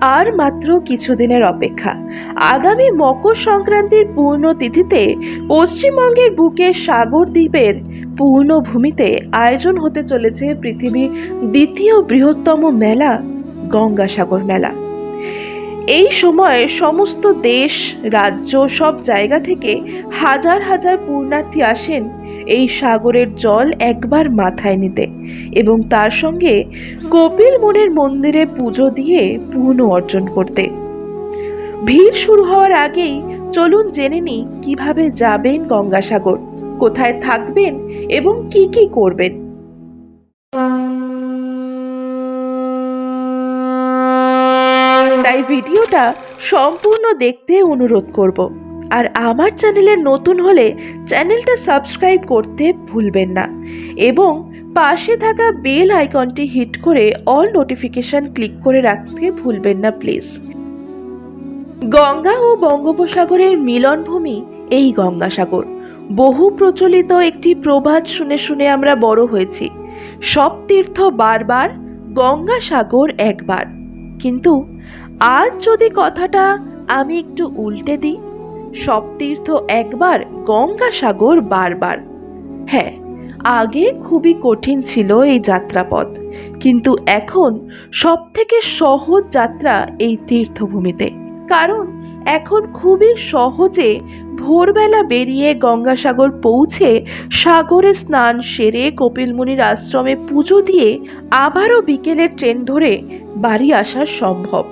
আর মাত্র কিছুদিনের অপেক্ষা। আগামী মকর সংক্রান্তির পূর্ণ তিথিতে পশ্চিমবঙ্গের বুকে সাগর দ্বীপের পূর্ণভূমিতে আয়োজন হতে চলেছে পৃথিবীর দ্বিতীয় বৃহত্তম মেলা, গঙ্গাসাগর মেলা। এই সময় সমস্ত দেশ, রাজ্য, সব জায়গা থেকে হাজার হাজার পূর্ণার্থী আসেন এই সাগরের জল একবার মাথায় নিতে এবং তার সঙ্গে কপিল মুনির মন্দিরে পুজো দিয়ে পূর্ণ অর্জন করতে। ভিড় শুরু হওয়ার আগেই চলুন জেনে নিই কীভাবে যাবেন গঙ্গাসাগর, কোথায় থাকবেন এবং কি কি করবেন। তাই ভিডিওটা সম্পূর্ণ দেখতে অনুরোধ করব। আর আমার চ্যানেলে নতুন হলে চ্যানেলটা সাবস্ক্রাইব করতে ভুলবেন না। এবং পাশে থাকা বেল আইকনটি হিট করে অল নোটিফিকেশন ক্লিক করে রাখতে ভুলবেন না প্লিজ। গঙ্গা ও বঙ্গোপসাগরের মিলনভূমি এই গঙ্গাসাগর। বহু প্রচলিত একটি প্রবাদ শুনে শুনে আমরা বড় হয়েছি। সব তীর্থ বারবার গঙ্গাসাগর একবার। কিন্তু আজ যদি কথাটা আমি একটু উল্টে দিই সব তীর্থ একবার গঙ্গাসাগর বারবার। হ্যাঁ আগে খুবই কঠিন ছিল এই যাত্রাপথ, কিন্তু এখন সব থেকে সহজ যাত্রা এই তীর্থভূমিতে। কারণ এখন খুবই সহজে ভোরবেলা বেরিয়ে গঙ্গাসাগর পৌঁছে সাগরে স্নান সেরে কপিলমুনির আশ্রমে পুজো দিয়ে আবারও বিকেলের ট্রেন ধরে বাড়ি আসা সম্ভব।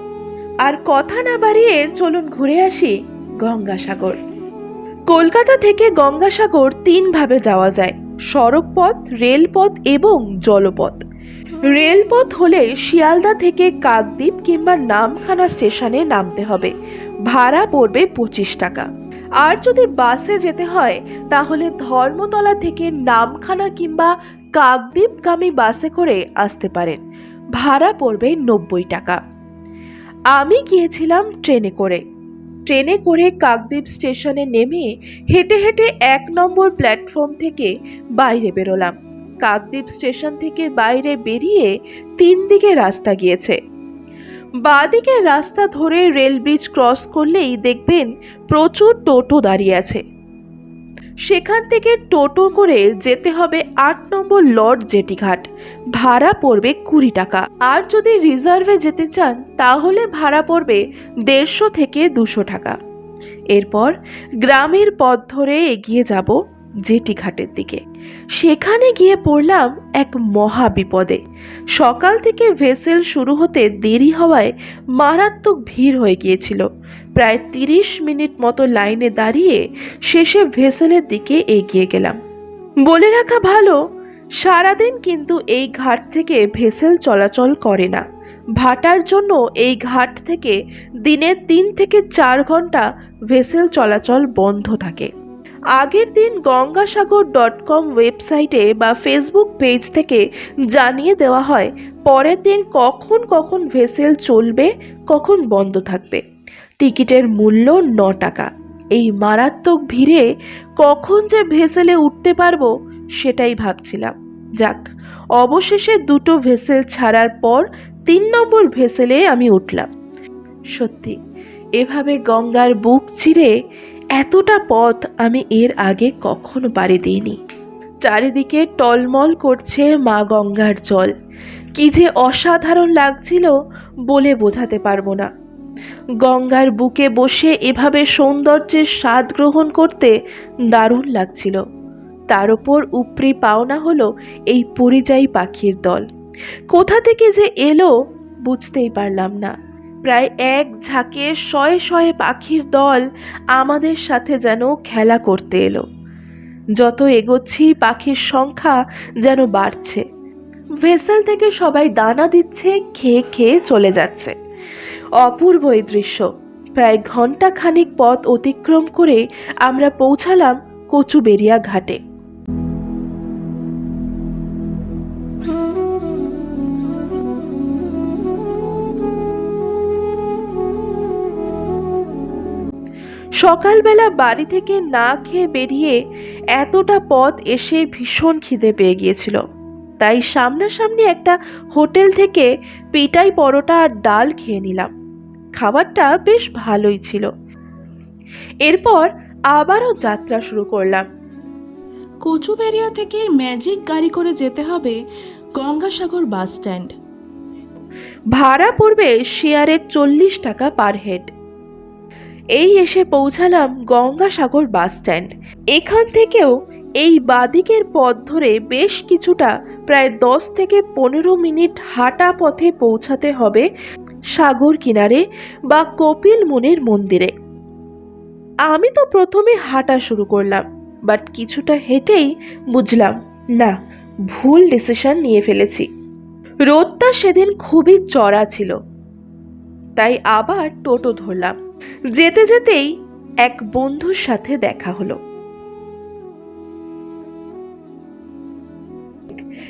আর কথা না বাড়িয়ে চলুন ঘুরে আসি গঙ্গাসাগর। কলকাতা থেকে গঙ্গাসাগর তিনভাবে যাওয়া যায়, সড়কপথ, রেলপথ এবং জলপথ। রেলপথ হলে শিয়ালদা থেকে কাকদ্বীপ কিংবা নামখানা স্টেশনে নামতে হবে, ভাড়া পড়বে পঁচিশ টাকা। আর যদি বাসে যেতে হয়, তাহলে ধর্মতলা থেকে নামখানা কিংবা কাকদ্বীপগামী বাসে করে আসতে পারেন, ভাড়া পড়বে নব্বই টাকা। আমি গিয়েছিলাম ট্রেনে করে। ট্রেনে করে কাকদ্বীপ স্টেশনে নেমে হেঁটে হেঁটে এক নম্বর প্ল্যাটফর্ম থেকে বাইরে বেরোলাম। কাকদ্বীপ স্টেশন থেকে বাইরে বেরিয়ে তিন দিকে রাস্তা গিয়েছে। বাঁদিকে রাস্তা ধরে রেল ব্রিজ ক্রস করলেই দেখবেন প্রচুর টোটো দাঁড়িয়ে আছে। সেখান থেকে টোটো করে যেতে হবে আট নম্বর লর্ড জেটিঘাট। ভাড়া পড়বে কুড়ি টাকা। আর যদি রিজার্ভে যেতে চান, তাহলে ভাড়া পড়বে দেড়শো থেকে দুশো টাকা। এরপর গ্রামের পথ ধরে এগিয়ে যাব জেটিঘাটের দিকে। সেখানে গিয়ে পড়লাম এক মহা বিপদে সকাল থেকে ভেসেল শুরু হতে দেরি হওয়ায় মারাত্মক ভিড় হয়ে গিয়েছিল। প্রায় তিরিশ মিনিট মতো লাইনে দাঁড়িয়ে শেষে ভেসেলের দিকে এগিয়ে গেলাম। বলে রাখা ভালো, সারাদিন কিন্তু এই ঘাট থেকে ভেসেল চলাচল করে না। ভাটার জন্য এই ঘাট থেকে দিনে তিন থেকে চার ঘণ্টা ভেসেল চলাচল বন্ধ থাকে। আগের দিন গঙ্গাসাগর ডট কম ওয়েবসাইটে বা ফেসবুক পেজ থেকে জানিয়ে দেওয়া হয়, পরের দিন কখন কখন ভেসেল চলবে, কখন বন্ধ থাকবে। টিকিটের মূল্য ন টাকা। এই মারাত্মক ভিড়ে কখন যে ভেসেলে উঠতে পারব, সেটাই ভাবছিলাম। যাক, অবশেষে দুটো ভেসেল ছাড়ার পর তিন নম্বর ভেসেলে আমি উঠলাম। সত্যি, এভাবে গঙ্গার বুক চিরে এতটা পথ আমি এর আগে কখনো পাড়ি দিইনি। চারিদিকে টলমল করছে মা গঙ্গার জল। কি যে অসাধারণ লাগছিল বলে বোঝাতে পারব না। গঙ্গার বুকে বসে এভাবে সৌন্দর্যের স্বাদ গ্রহণ করতে দারুণ লাগছিল। তার ওপর উপরি পাওনা হলো এই পরিযায়ী পাখির দল। কোথা থেকে যে এলো বুঝতেই পারলাম না। প্রায় এক ঝাঁকে শয়ে শয়ে পাখির দল আমাদের সাথে যেন খেলা করতে এলো। যত এগোচ্ছি, পাখির সংখ্যা যেন বাড়ছে। ভেসেল থেকে সবাই দানা দিচ্ছে, খেয়ে খেয়ে চলে যাচ্ছে। অপূর্ব এই দৃশ্য। প্রায় ঘণ্টা খানিক পথ অতিক্রম করে আমরা পৌঁছালাম কচুবেরিয়া ঘাটে। সকালবেলা বাড়ি থেকে না খেয়ে বেরিয়ে এতটা পথ এসে ভীষণ খিদে পেয়ে গিয়েছিল। তাই সামনাসামনি একটা হোটেল থেকে পিটাই পরোটা আর ডাল খেয়ে নিলাম। খাবারটা বেশ ভালোই ছিল। এরপর আবারও যাত্রা শুরু করলাম। কচুবেরিয়া থেকে ম্যাজিক গাড়ি করে যেতে হবে গঙ্গাসাগর বাস স্ট্যান্ড। ভাড়া পড়বে শেয়ারে চল্লিশ টাকা পার হেড। এই এসে পৌঁছালাম গঙ্গাসাগর বাস স্ট্যান্ড। এখান থেকেও এই বাদিকের পথ ধরে বেশ কিছুটা প্রায় দশ থেকে পনেরো মিনিট হাঁটা পথে পৌঁছাতে হবে সাগর কিনারে বা কপিল মুনির মন্দিরে। আমি তো প্রথমে হাঁটা শুরু করলাম, বাট কিছুটা হেঁটেই বুঝলাম, না, ভুল ডিসিশন নিয়ে ফেলেছি। রোদটা সেদিন খুবই চড়া ছিল, তাই আবার টোটো ধরলাম। যেতে যেতেই এক বন্ধুর সাথে দেখা হলো।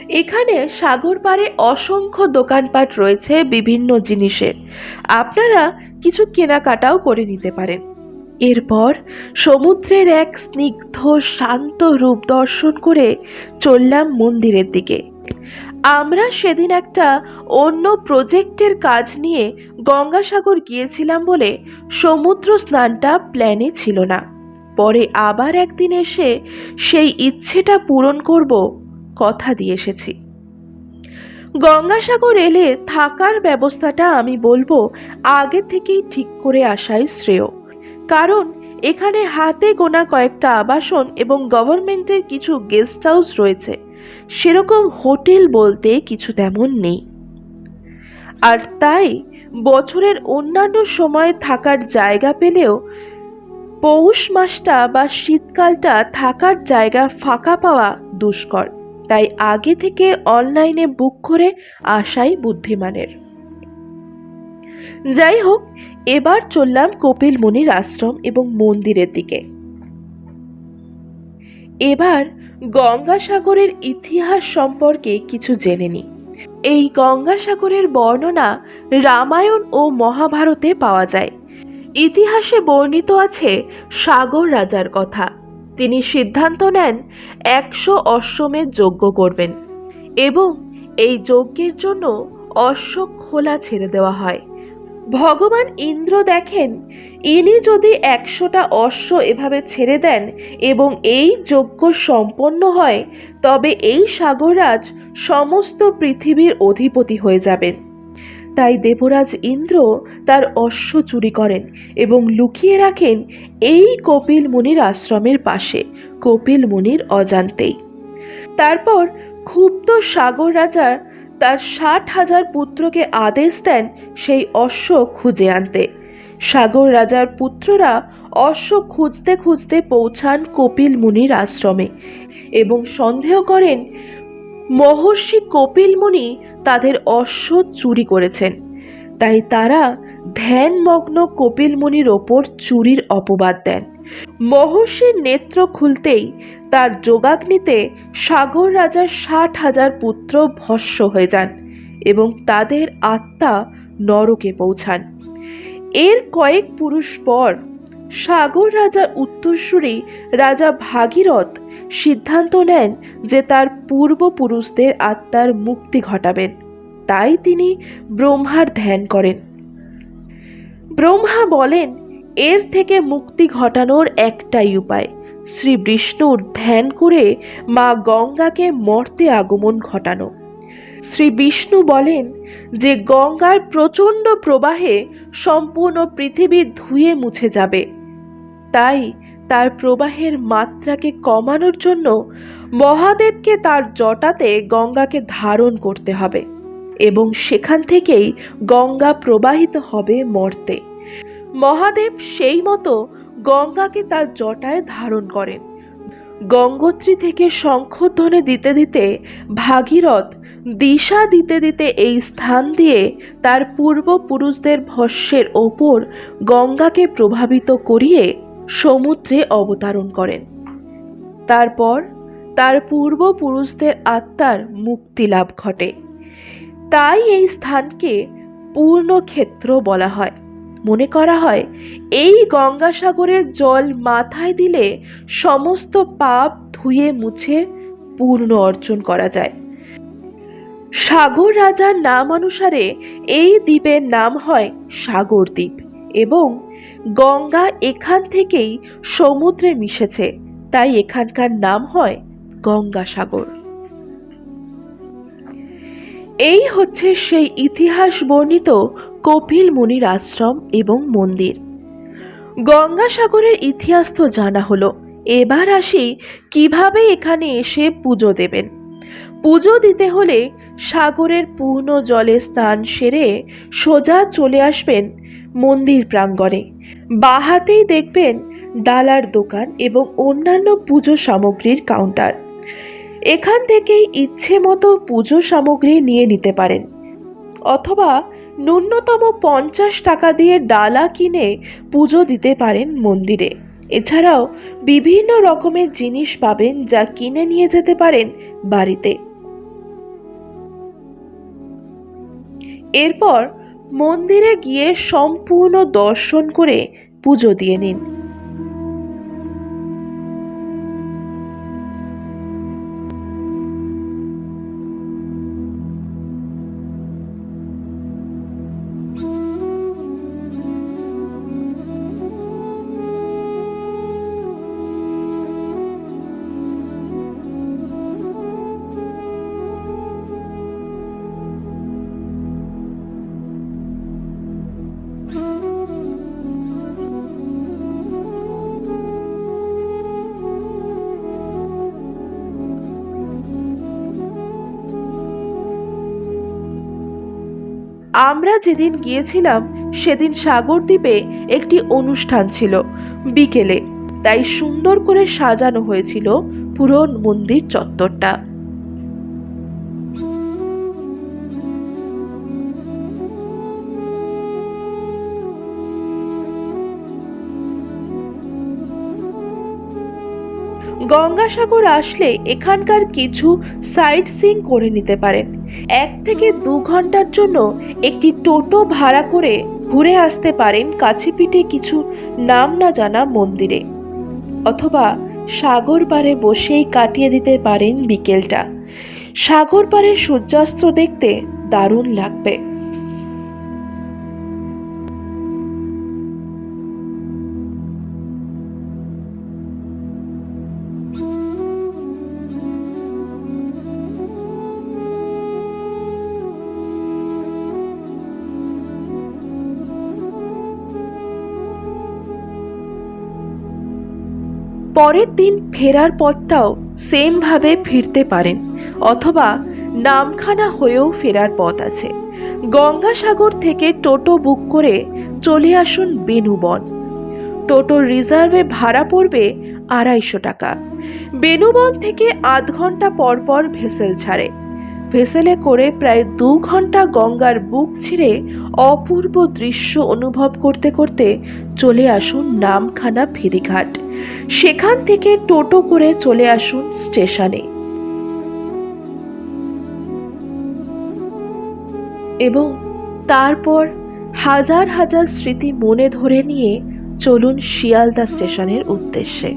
এখানে সাগর পাড়ে অসংখ্য দোকানপাট রয়েছে বিভিন্ন জিনিসের। আপনারা কিছু কেনাকাটাও করে নিতে পারেন। এরপর সমুদ্রের এক স্নিগ্ধ, শান্ত রূপ দর্শন করে চললাম মন্দিরের দিকে। আমরা সেদিন একটা অন্য প্রজেক্টের কাজ নিয়ে গঙ্গাসাগর গিয়েছিলাম বলে সমুদ্র স্নানটা প্ল্যানে ছিল না। পরে আবার একদিন এসে সেই ইচ্ছেটা পূরণ করব কথা দিয়ে এসেছি। গঙ্গাসাগর এলে থাকার ব্যবস্থাটা আমি বলব আগে থেকেই ঠিক করে আসাই শ্রেয়। কারণ এখানে হাতে গোনা কয়েকটা আবাসন এবং গভর্নমেন্টের কিছু গেস্ট হাউস রয়েছে। সেরকম হোটেল বলতে কিছু তেমন নেই। আর তাই বছরের অন্যান্য সময় থাকার জায়গা পেলেও পৌষ মাসটা বা শীতকালটা থাকার জায়গা ফাঁকা পাওয়া দুষ্কর। তাই আগে থেকে অনলাইনে বুক করে আসাই বুদ্ধিমানের। যাই হোক, এবার চললাম কপিল মুনির আশ্রম এবং মন্দিরের দিকে। এবার গঙ্গাসাগরের ইতিহাস সম্পর্কে কিছু জেনে নিই এই গঙ্গাসাগরের বর্ণনা রামায়ণ ও মহাভারতে পাওয়া যায়। ইতিহাসে বর্ণিত আছে সাগর রাজার কথা। তিনি সিদ্ধান্ত নেন একশো অশ্বমেধ যজ্ঞ করবেন এবং এই যজ্ঞের জন্য অশ্ব খোলা ছেড়ে দেওয়া হয়। ভগবান ইন্দ্র দেখেন, ইনি যদি একশোটা অশ্ব এভাবে ছেড়ে দেন এবং এই যজ্ঞ সম্পন্ন হয়, তবে এই সাগররাজ সমস্ত পৃথিবীর অধিপতি হয়ে যাবেন। তাই দেবরাজ ইন্দ্র তার অশ্ব চুরি করেন এবং লুকিয়ে রাখেন এই কপিল মুনির আশ্রমের পাশে, কপিল মুনির অজান্তেই। তারপর ক্ষুব্ধ সাগর রাজা তার ষাট হাজার পুত্রকে আদেশ দেন সেই অশ্ব খুঁজে আনতে। সাগর রাজার পুত্ররা অশ্ব খুঁজতে খুঁজতে পৌঁছান কপিল মুনির আশ্রমে এবং সন্দেহ করেন, মহর্ষি কপিল মুনি তাদের অশ্ব চুরি করেছেন। তাই তারা ধ্যানমগ্ন কপিল মুনির ওপর চুরির অপবাদ দেন। মহর্ষির নেত্র খুলতেই তার যোগাগ্নিতে সাগর রাজার ষাট হাজার পুত্র ভস্য হয়ে যান এবং তাদের আত্মা নরকে পৌঁছান। এর কয়েক পুরুষ পর সাগর রাজার উত্তরসূরি রাজা ভাগীরথ সিদ্ধান্ত নেন যে তার পূর্বপুরুষদের আত্মার মুক্তি ঘটাবেন। তাই তিনি ব্রহ্মার ধ্যান করেন। ব্রহ্মা বলেন, এর থেকে মুক্তি ঘটানোর একটাই উপায়। শ্রী বিষ্ণুর ধ্যান করে মা গঙ্গাকে মর্তে আগমন ঘটানো। শ্রী বিষ্ণু বলেন যে গঙ্গার প্রচণ্ড প্রবাহে সম্পূর্ণ পৃথিবী ধুয়ে মুছে যাবে। তাই তার প্রবাহের মাত্রাকে কমানোর জন্য মহাদেবকে তার জটাতে গঙ্গাকে ধারণ করতে হবে এবং সেখান থেকেই গঙ্গা প্রবাহিত হবে মর্তে। মহাদেব সেই মতো গঙ্গাকে তার জটায় ধারণ করেন। গঙ্গোত্রী থেকে শঙ্খধ্বনি দিতে দিতে ভাগীরথ দিশা দিতে দিতে এই স্থান দিয়ে তার পূর্বপুরুষদের ভস্যের ওপর গঙ্গাকে প্রভাবিত করিয়ে সমুদ্রে অবতারণ করেন। তারপর তার পূর্বপুরুষদের আত্মার মুক্তি লাভ ঘটে। তাই এই স্থানকে পূর্ণক্ষেত্র বলা হয়। মনে করা হয়, এই গঙ্গাসাগরের জল মাথায় দিলে সমস্ত পাপ ধুয়ে মুছে পূর্ণ অর্জন করা যায়। সাগর রাজার নাম অনুসারে এই দ্বীপের নাম হয় সাগর দ্বীপ এবং গঙ্গা এখান থেকেই সমুদ্রে মিশেছে, তাই এখানকার নাম হয় গঙ্গাসাগর। এই হচ্ছে সেই ইতিহাস বর্ণিত কপিল মুনির আশ্রম এবং মন্দির। গঙ্গাসাগরের ইতিহাস তো জানা হলো। এবার আসি কীভাবে এখানে এসে পুজো দেবেন। পুজো দিতে হলে সাগরের পূর্ণ জলে স্নান সেরে সোজা চলে আসবেন মন্দির প্রাঙ্গণে। বাহাতেই দেখবেন ডালার দোকান এবং অন্যান্য পুজো সামগ্রীর কাউন্টার। এখান থেকেই ইচ্ছে মতো পুজো সামগ্রী নিয়ে নিতে পারেন। অথবা ন্যূনতম পঞ্চাশ টাকা দিয়ে ডালা কিনে পুজো দিতে পারেন মন্দিরে। এছাড়াও বিভিন্ন রকমের জিনিস পাবেন যা কিনে নিয়ে যেতে পারেন বাড়িতে। এরপর মন্দিরে গিয়ে সম্পূর্ণ দর্শন করে পুজো দিয়ে নিন। আমরা যেদিন গিয়েছিলাম, সেদিন সাগরদ্বীপে একটি অনুষ্ঠান ছিল, বিকেলে। তাই সুন্দর করে সাজানো হয়েছিল পুরো মন্দির চত্বরটা। গঙ্গাসাগর আসলে এখানকার কিছু সাইট সিং করে নিতে পারেন এক থেকে দু ঘণ্টার জন্য একটি টোটো ভাড়া করে ঘুরে আসতে পারেন কাছে পিঠে কিছু নাম না জানা মন্দিরে। অথবা সাগর পাড়ে বসেই কাটিয়ে দিতে পারেন বিকেলটা। সাগর পাড়ে সূর্যাস্ত দেখতে দারুণ লাগবে। পরের দিন ফেরার পথটাও সেমভাবে ফিরতে পারেন, অথবা নামখানা হয়েও ফেরার পথ আছে। গঙ্গাসাগর থেকে টোটো বুক করে চলে আসুন বেনুবন। টোটোর রিজার্ভে ভাড়া পড়বে আড়াইশো টাকা। বেনুবন থেকে আধ ঘণ্টা পরপর পর ভেসেল ছাড়ে। ভেসেলে করে প্রায় দু ঘণ্টা গঙ্গার বুক ছিঁড়ে অপূর্ব দৃশ্য অনুভব করতে করতে চলে আসুন নামখানা ফেরিঘাট। সেখান থেকে টোটো করে চলে আসুন স্টেশনে। এবং তারপর হাজার হাজার স্মৃতি মনে ধরে নিয়ে চলুন শিয়ালদা স্টেশনের উদ্দেশ্যে।